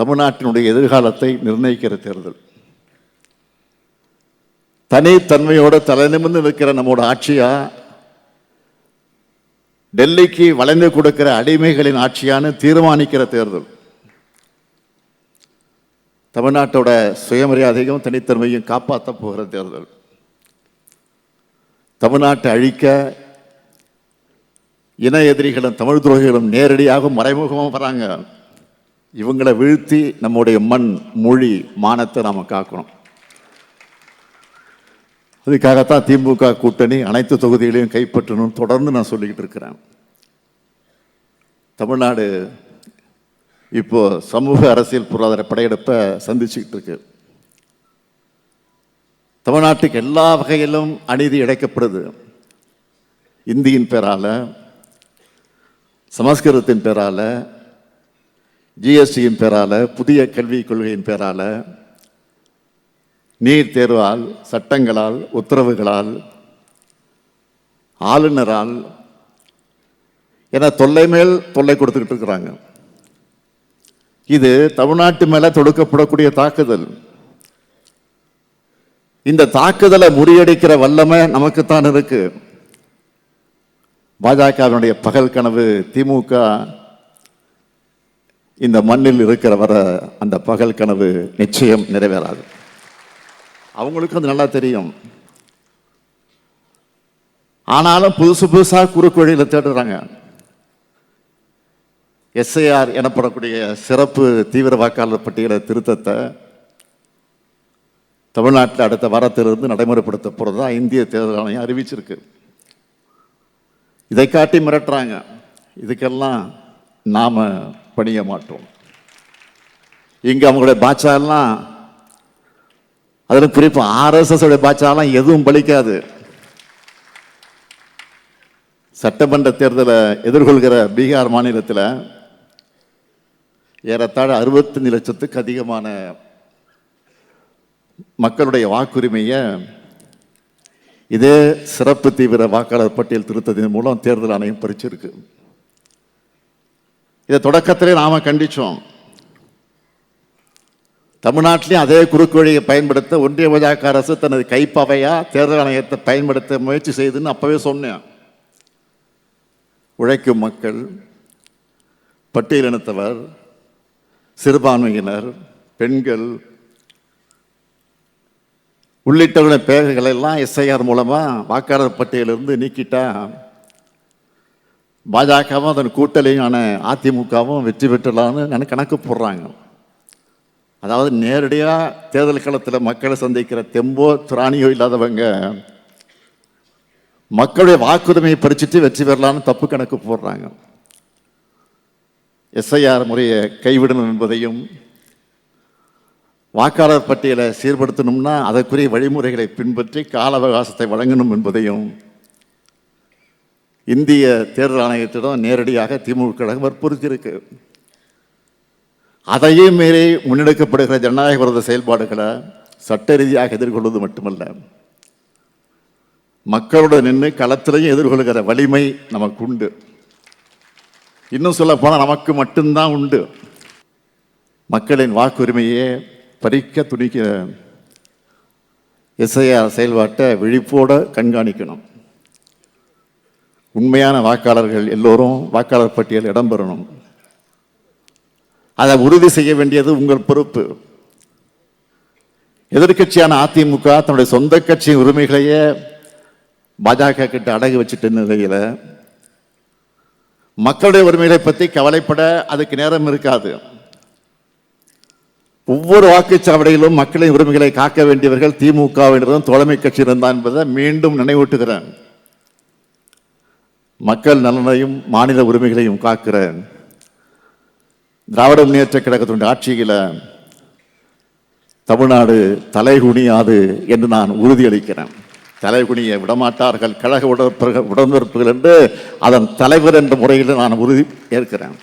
தமிழ்நாட்டினுடைய எதிர்காலத்தை நிர்ணயிக்கிற தேர்தல். தனித்தன்மையோட தலை நிமிர்ந்து நிற்கிற நம்மோட ஆட்சியா? டெல்லிக்கு வளைந்து கொடுக்கிற அடிமைகளின் ஆட்சியான்னு தீர்மானிக்கிற தேர்தல். தமிழ்நாட்டோட சுயமரியாதையும் தனித்தன்மையும் காப்பாற்ற போகிற தேர்தல். தமிழ்நாட்டை அழிக்க இன எதிரிகளும் தமிழ் துரோகிகளும் நேரடியாக மறைமுகமாக வராங்க. இவங்களை வீழ்த்தி நம்முடைய மண் மொழி மானத்தை நாம் காக்கணும். அதுக்காகத்தான் திமுக கூட்டணி அனைத்து தொகுதிகளையும் கைப்பற்றணும் தொடர்ந்து நான் சொல்லிக்கிட்டு இருக்கிறேன். தமிழ்நாடு இப்போ சமூக அரசியல் பொருளாதார படையெடுப்பை சந்திச்சுக்கிட்டு இருக்கு. தமிழ்நாட்டுக்கு எல்லா வகையிலும் அநீதி இழைக்கப்படுது. இந்தியின் பேரால சமஸ்கிருதத்தின் பேரால ஜிஎஸ்டியின் பேரால் புதிய கல்விக் கொள்கையின் பேரால் நீர் தேர்வால் சட்டங்களால் உத்தரவுகளால் ஆளுநரால் என தொல்லை மேல் தொல்லை கொடுத்துக்கிட்டு இருக்கிறாங்க. இது தமிழ்நாட்டு மேலே தொடுக்கப்படக்கூடிய தாக்குதல். இந்த தாக்குதலை முறியடிக்கிற வல்லமை நமக்குத்தான் இருக்கு. பாஜகவினுடைய பகல் கனவு திமுக இந்த மண்ணில் இருக்கிற வர அந்த பகல் கனவு நிச்சயம் நிறைவேறாது. அவங்களுக்கும் அது நல்லா தெரியும். ஆனாலும் புதுசு புதுசாக குறுக்கு வழியில் தேடுறாங்க. எஸ்ஐஆர் எனப்படக்கூடிய சிறப்பு தீவிர வாக்காளர் பட்டியல திருத்தத்தை தமிழ்நாட்டில் அடுத்த வாரத்திலிருந்து நடைமுறைப்படுத்த போகிறதா இந்திய தேர்தல் ஆணையம் அறிவிச்சிருக்கு. இதை காட்டி மிரட்டுறாங்க. இதுக்கெல்லாம் நாம் பணிய மாட்டோம். இங்கே அவங்களுடைய பாட்சாலாம் அதில் குறிப்பாக ஆர்எஸ்எஸ் உடைய பாட்சாலாம் எதுவும் பலிக்காது. சட்டமன்ற தேர்தலை எதிர்கொள்கிற பீகார் மாநிலத்தில் ஏறத்தாழ அறுபத்தஞ்சு லட்சத்துக்கு அதிகமான மக்களுடைய வாக்குரிமையை இதே சிறப்பு தீவிர வாக்காளர் பட்டியல் திருத்தத்தின் மூலம் தேர்தல் ஆணையம் பறிச்சிருக்கு. இதை தொடக்கத்திலே நாம் கண்டித்தோம் தமிழ்நாட்டிலையும் அதே குறுக்கு வழியை பயன்படுத்த ஒன்றிய பாஜக அரசு தனது கைப்பவையாக தேர்தல் ஆணையத்தை பயன்படுத்த முயற்சி செய்துன்னு அப்போவே சொன்னேன். உழைக்கும் மக்கள் பட்டியலினத்தவர் சிறுபான்மையினர் பெண்கள் உள்ளிட்டவர்களுடைய பெயர்களை எல்லாம் எஸ்ஐஆர் மூலமாக வாக்காளர் பட்டியலிருந்து நீக்கிட்டா பாஜகவும் அதன் கூட்டலையான அதிமுகவும் வெற்றி பெற்றலாம்னு கணக்கு போடுறாங்க. அதாவது நேரடியாக தேர்தல் களத்தில் மக்களை சந்திக்கிற தெம்போ திராணியோ இல்லாதவங்க மக்களுடைய வாக்குரிமையை பறிச்சுட்டு வெற்றி பெறலாம்னு தப்பு கணக்கு போடுறாங்க. எஸ்ஐஆர் முறையை கைவிடணும் என்பதையும் வாக்காளர் பட்டியலை சீர்படுத்தணும்னா அதற்குரிய வழிமுறைகளை பின்பற்றி கால அவகாசத்தை வழங்கணும் என்பதையும் இந்திய தேர்தல் ஆணையத்திடம் நேரடியாக திமுக கழகம் வற்புறுத்தியிருக்கு. அதையும் மீறி முன்னெடுக்கப்படுகிற ஜனநாயக விரோத செயல்பாடுகளை சட்ட ரீதியாக எதிர்கொள்வது மட்டுமல்ல. மக்களோட நின்று களத்திலையும் எதிர்கொள்கிற வலிமை நமக்கு உண்டு இன்னும் சொல்ல போனால் நமக்கு மட்டும்தான் உண்டு. மக்களின் வாக்குரிமையே பறிக்க துணிக்க எஸ்ஐஆர் செயல்பாட்டை விழிப்போடு கண்காணிக்கணும். உண்மையான வாக்காளர்கள் எல்லோரும் வாக்காளர் பட்டியல் இடம்பெறணும். அதை உறுதி செய்ய வேண்டியது உங்கள் பொறுப்பு. எதிர்க்கட்சியான அதிமுக தன்னுடைய சொந்த கட்சியின் உரிமைகளையே பாஜக கிட்ட அடகு வச்சுட்ட நிலையில மக்களுடைய உரிமைகளை பற்றி கவலைப்பட அதுக்கு நேரம் இருக்காது. ஒவ்வொரு வாக்குச்சாவடியிலும் மக்களின் உரிமைகளை காக்க வேண்டியவர்கள் திமுகவினரும் தோழமை கட்சி இருந்தான் என்பதை மீண்டும் நினைவூட்டுகிறேன். மக்கள் நலனையும் மாநில உரிமைகளையும் காக்கிற திராவிட முன்னேற்ற கழகத்தினுடைய ஆட்சியில் தமிழ்நாடு தலைகுனியாது என்று நான் உறுதியளிக்கிறேன். தலைகுனிய விடமாட்டார்கள் கழக உடற்பர்கள் உடன்பிறப்புகள் என்று அதன் தலைவர் என்ற முறையில் நான் உறுதி ஏற்கிறேன்.